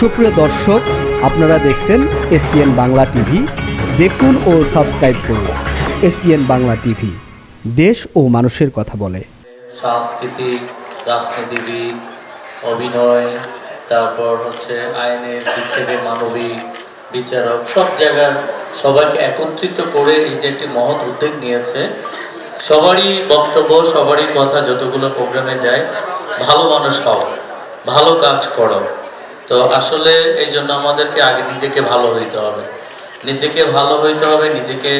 সুপ্রিয় দর্শক, আপনারা দেখছেন এসপিএন বাংলা টিভি। দেখুন ও সাবস্ক্রাইব করুন এসপিএন বাংলা টিভি। দেশ ও মানুষের কথা বলে। সাংস্কৃতিক, রাজনীতিবিদ, অভিনয়, তারপর হচ্ছে আইনের দিক থেকে মানবিক, বিচারক, সব জায়গার সবাইকে একত্রিত করে এই যে একটি মহৎ উদ্যোগ নিয়েছে, সবারই বক্তব্য, সবারই কথা যতগুলো প্রোগ্রামে যায়, ভালো মানুষ হও, ভালো কাজ করো। তো আসলে এই জন্য আমাদেরকে আগে নিজেকে ভালো হইতে হবে। নিজেকে ভালো হইতে হবে, নিজেকে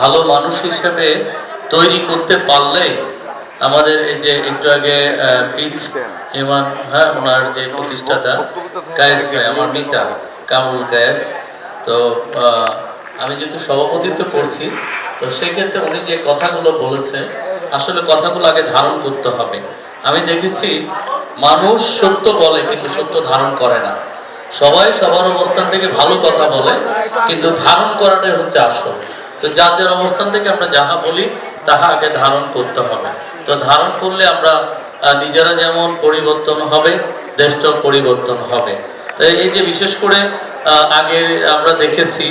ভালো মানুষ হিসেবে তৈরি করতে পারলেই আমাদের এই যে একটু আগে পিচ ইমান হ্যাঁ ওনার যে প্রতিষ্ঠাতা কায়েস ভাই, আমার মিতা, কামরুল কায়েস। তো আমি যেহেতু সভাপতিত্ব করছি, তো সেক্ষেত্রে উনি যে কথাগুলো বলেছে, আসলে কথাগুলো আগে ধারণ করতে হবে। আমি দেখেছি মানুষ সত্য বলে, কিন্তু সত্য ধারণ করে না। সবাই সবার অবস্থান থেকে ভালো কথা বলে, কিন্তু ধারণ করাটাই হচ্ছে আসল। তো যার যার অবস্থান থেকে আমরা যাহা বলি তাহা আগে ধারণ করতে হবে। তো ধারণ করলে আমরা নিজেরা যেমন পরিবর্তন হবে, দেশটাও পরিবর্তন হবে। তো এই যে বিশেষ করে আগে আমরা দেখেছি,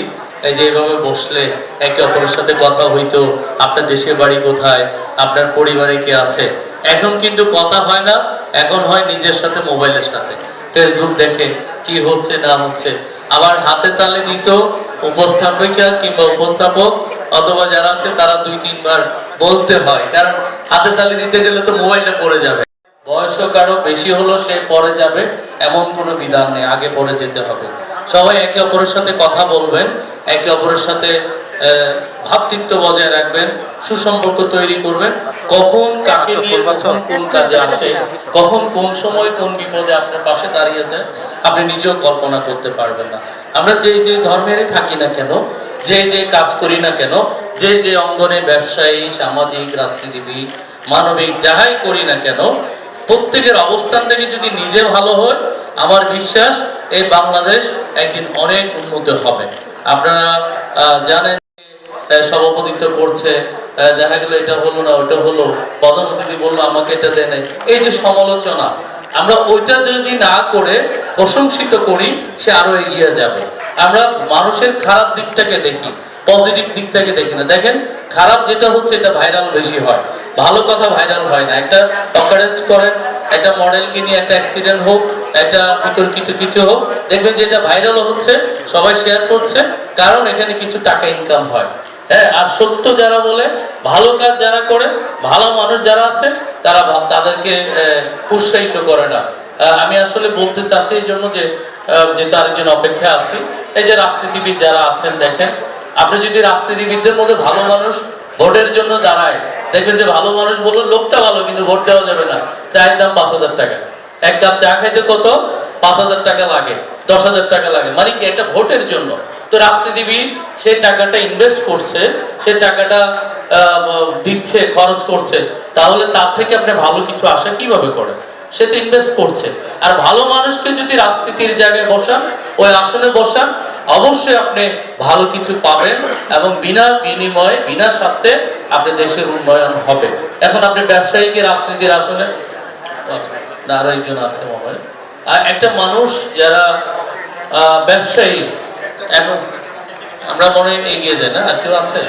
এই যে এভাবে বসলে একে অপরের সাথে কথা হইতো, আপনার দেশের বাড়ি কোথায়, আপনার পরিবারে কে আছে। এখন কিন্তু কথা হয় না এখন হয় নিজের সাথে, মোবাইলের সাথে। ফেসবুক দেখে কি হচ্ছে, না হচ্ছে। আবার হাতে তালে দিত উপস্থাপিকা কিংবা উপস্থাপক অথবা যারা আছে, তারা দুই, তিনবার বলতে হয়। কারণ হাতে তালি দিতে গেলে তো মোবাইলটা পড়ে যাবে। বয়সও কারও বেশি হলো, সে পরে যাবে। এমন কোনো বিধান নেই, আগে পরে যেতে হবে। সবাই একে অপরের সাথে কথা বলবেন, একে অপরের সাথে আহ, ভ্রাতৃত্ব বজায় রাখবেন সুসম্পর্ক তৈরি করবেন কখন কাকে নিয়ে কখন কোন কাজে আসে কখন কোন সময় কোন বিপদে আপনার পাশে দাঁড়িয়ে যায় আপনি নিজেও কল্পনা করতে পারবেন না। আমরা যে যে ধর্মেরই থাকি না কেন যে যে কাজ করি না কেন যে যে অঙ্গনে ব্যবসায়ী সামাজিক রাজনীতিবিদ মানবিক যাহাই করি না কেন প্রত্যেকের অবস্থান থেকে যদি নিজে ভালো হয় আমার বিশ্বাস এই বাংলাদেশ একদিন অনেক উন্নত হবে। আপনারা জানেন সভাপতিত্ব করছে। দেখা গেল এটা হলো না ওটা হলো। প্রধান অতিথি বলল, আমাকে এটা দেয় নাই। এই যে সমালোচনা, আমরা ওইটা যদি না করে প্রশংসিত করি, সে আরও এগিয়ে যাবে। আমরা মানুষের খারাপ দিকটাকে দেখি, পজিটিভ দিকটাকে দেখি না। দেখেন, খারাপ যেটা হচ্ছে, এটা ভাইরাল বেশি হয়। ভালো কথা ভাইরাল হয় না। একটা অকারেজ করেন, একটা মডেলকে নিয়ে একটা অ্যাক্সিডেন্ট হোক, একটা বিতর্কিত কিছু হোক, দেখবেন যে এটা ভাইরালও হচ্ছে, সবাই শেয়ার করছে, কারণ এখানে কিছু টাকা ইনকাম হয়। হ্যাঁ আর সত্য যারা বলে ভালো কাজ যারা করে ভালো মানুষ যারা আছে তারা তাদেরকে উৎসাহিত করে না। আমি আসলে বলতে চাচ্ছি এই জন্য যে আহ, যেহেতু আরেকজন অপেক্ষা আছি এই যে রাজনীতিবিদ যারা আছেন দেখেন আপনি যদি রাজনীতিবিদদের মধ্যে ভালো মানুষ ভোটের জন্য দাঁড়ায় দেখবেন যে ভালো মানুষ বলল লোকটা ভালো কিন্তু ভোট দেওয়া যাবে না। চায়ের দাম পাঁচ হাজার টাকা। এক কাপ চা খাইতে কত? পাঁচ হাজার টাকা লাগে দশ হাজার টাকা লাগে। মানে কি একটা ভোটের জন্য? তো রাজনীতিবিদ সেই টাকাটা ইনভেস্ট করছে সে টাকাটা দিচ্ছে, খরচ করছে, তাহলে তার থেকে আপনি ভালো কিছু আশা কীভাবে করেন? সে তো ইনভেস্ট করছে। আর ভালো মানুষকে যদি রাজনীতির জায়গায় বসান, ওই আসনে বসান, অবশ্যই আপনি ভালো কিছু পাবেন এবং বিনা বিনিময়ে, বিনা স্বার্থে আপনি দেশের উন্নয়ন হবে। এখন আপনি ব্যবসায়ীকে রাজনীতির আসনে আচ্ছা না, আরও একজন আছে মনে হয়। একটা মানুষ যারা ব্যবসায়ী এখন আমরা মনে এগিয়ে যাই না? আর কেউ আছে?